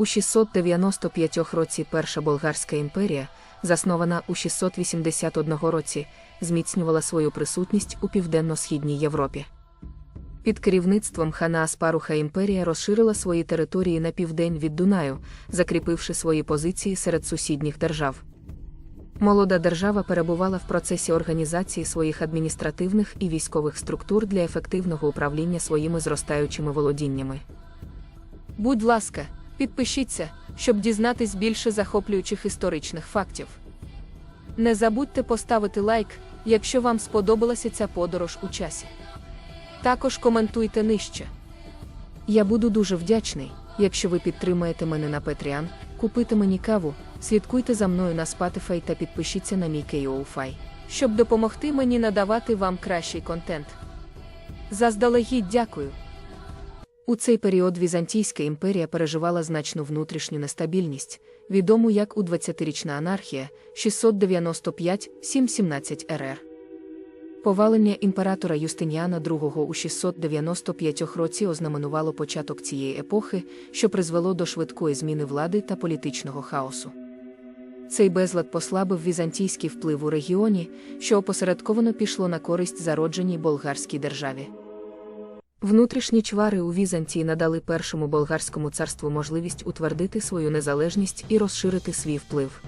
У 695 році Перша Болгарська імперія, заснована у 681 році, зміцнювала свою присутність у південно-східній Європі. Під керівництвом хана Аспаруха імперія розширила свої території на південь від Дунаю, закріпивши свої позиції серед сусідніх держав. Молода держава перебувала в процесі організації своїх адміністративних і військових структур для ефективного управління своїми зростаючими володіннями. Будь ласка, підпишіться, щоб дізнатись більше захоплюючих історичних фактів. Не забудьте поставити лайк, якщо вам сподобалася ця подорож у часі. Також коментуйте нижче. Я буду дуже вдячний, якщо ви підтримаєте мене на Patreon, купите мені каву, слідкуйте за мною на Spotify та підпишіться на мій KOFI, щоб допомогти мені надавати вам кращий контент. Заздалегідь дякую. У цей період Візантійська імперія переживала значну внутрішню нестабільність, відому як у 20-річна анархія 695-717 РР. Повалення імператора Юстиніана II у 695 році ознаменувало початок цієї епохи, що призвело до швидкої зміни влади та політичного хаосу. Цей безлад послабив візантійський вплив у регіоні, що опосередковано пішло на користь зародженій болгарській державі. Внутрішні чвари у Візантії надали першому болгарському царству можливість утвердити свою незалежність і розширити свій вплив.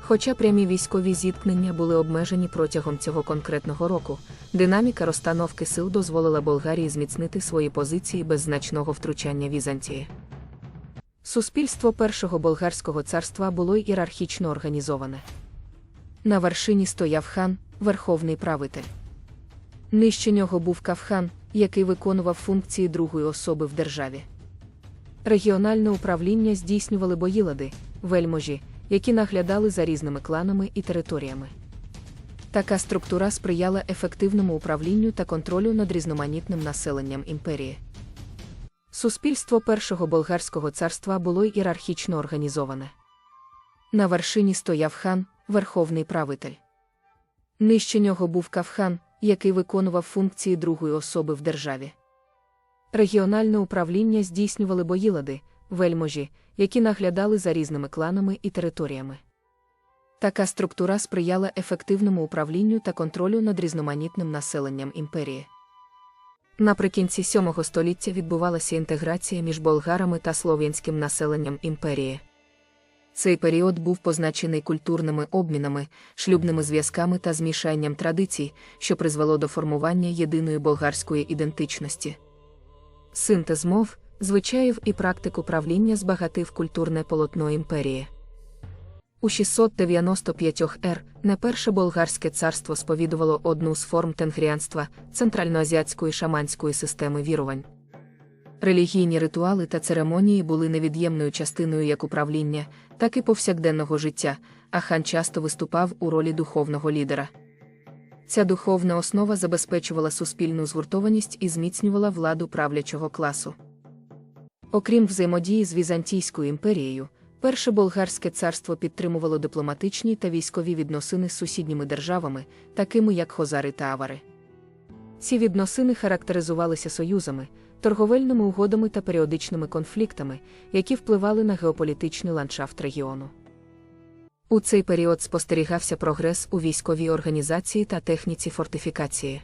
Хоча прямі військові зіткнення були обмежені протягом цього конкретного року, динаміка розстановки сил дозволила Болгарії зміцнити свої позиції без значного втручання Візантії. Суспільство першого болгарського царства було ієрархічно організоване. На вершині стояв хан, верховний правитель. Нижче нього був кавхан, який виконував функції другої особи в державі. Регіональне управління здійснювали боїлади, вельможі, які наглядали за різними кланами і територіями. Така структура сприяла ефективному управлінню та контролю над різноманітним населенням імперії. Суспільство першого болгарського царства було ієрархічно організоване. На вершині стояв хан, верховний правитель. Нижче нього був кавхан, який виконував функції другої особи в державі. Регіональне управління здійснювали боїлади, вельможі, які наглядали за різними кланами і територіями. Така структура сприяла ефективному управлінню та контролю над різноманітним населенням імперії. Наприкінці VII століття відбувалася інтеграція між болгарами та слов'янським населенням імперії. Цей період був позначений культурними обмінами, шлюбними зв'язками та змішанням традицій, що призвело до формування єдиної болгарської ідентичності. Синтез мов, звичаїв і практик управління збагатив культурне полотно імперії. У 695 р не перше болгарське царство сповідувало одну з форм тенгріанства центральноазіатської шаманської системи вірувань. Релігійні ритуали та церемонії були невід'ємною частиною як управління, так і повсякденного життя, а хан часто виступав у ролі духовного лідера. Ця духовна основа забезпечувала суспільну згуртованість і зміцнювала владу правлячого класу. Окрім взаємодії з Візантійською імперією, перше болгарське царство підтримувало дипломатичні та військові відносини з сусідніми державами, такими як Хозари та Авари. Ці відносини характеризувалися союзами, торговельними угодами та періодичними конфліктами, які впливали на геополітичний ландшафт регіону. У цей період спостерігався прогрес у військовій організації та техніці фортифікації.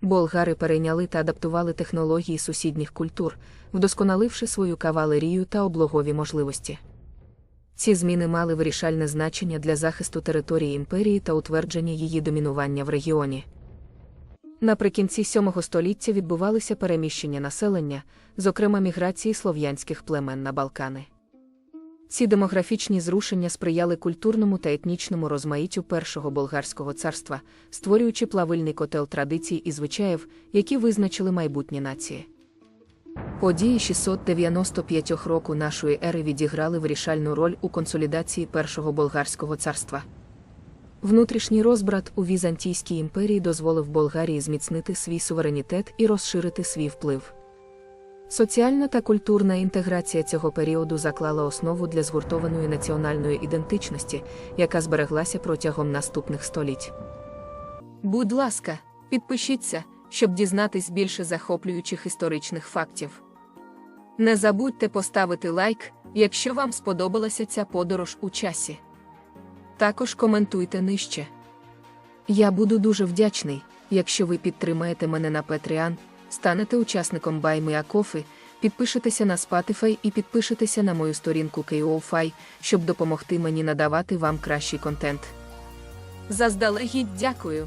Болгари перейняли та адаптували технології сусідніх культур, вдосконаливши свою кавалерію та облогові можливості. Ці зміни мали вирішальне значення для захисту території імперії та утвердження її домінування в регіоні. Наприкінці VII століття відбувалися переміщення населення, зокрема міграції слов'янських племен на Балкани. Ці демографічні зрушення сприяли культурному та етнічному розмаїттю першого болгарського царства, створюючи плавильний котел традицій і звичаїв, які визначили майбутні нації. Події 695 року нашої ери відіграли вирішальну роль у консолідації першого болгарського царства. Внутрішній розбрат у Візантійській імперії дозволив Болгарії зміцнити свій суверенітет і розширити свій вплив. Соціальна та культурна інтеграція цього періоду заклала основу для згуртованої національної ідентичності, яка збереглася протягом наступних століть. Будь ласка, підпишіться, щоб дізнатись більше захоплюючих історичних фактів. Не забудьте поставити лайк, якщо вам сподобалася ця подорож у часі. Також коментуйте нижче. Я буду дуже вдячний, якщо ви підтримаєте мене на Patreon, станете учасником BuyMeACoffee, підпишетеся на Spotify і підпишетеся на мою сторінку KOFI, щоб допомогти мені надавати вам кращий контент. Заздалегідь дякую.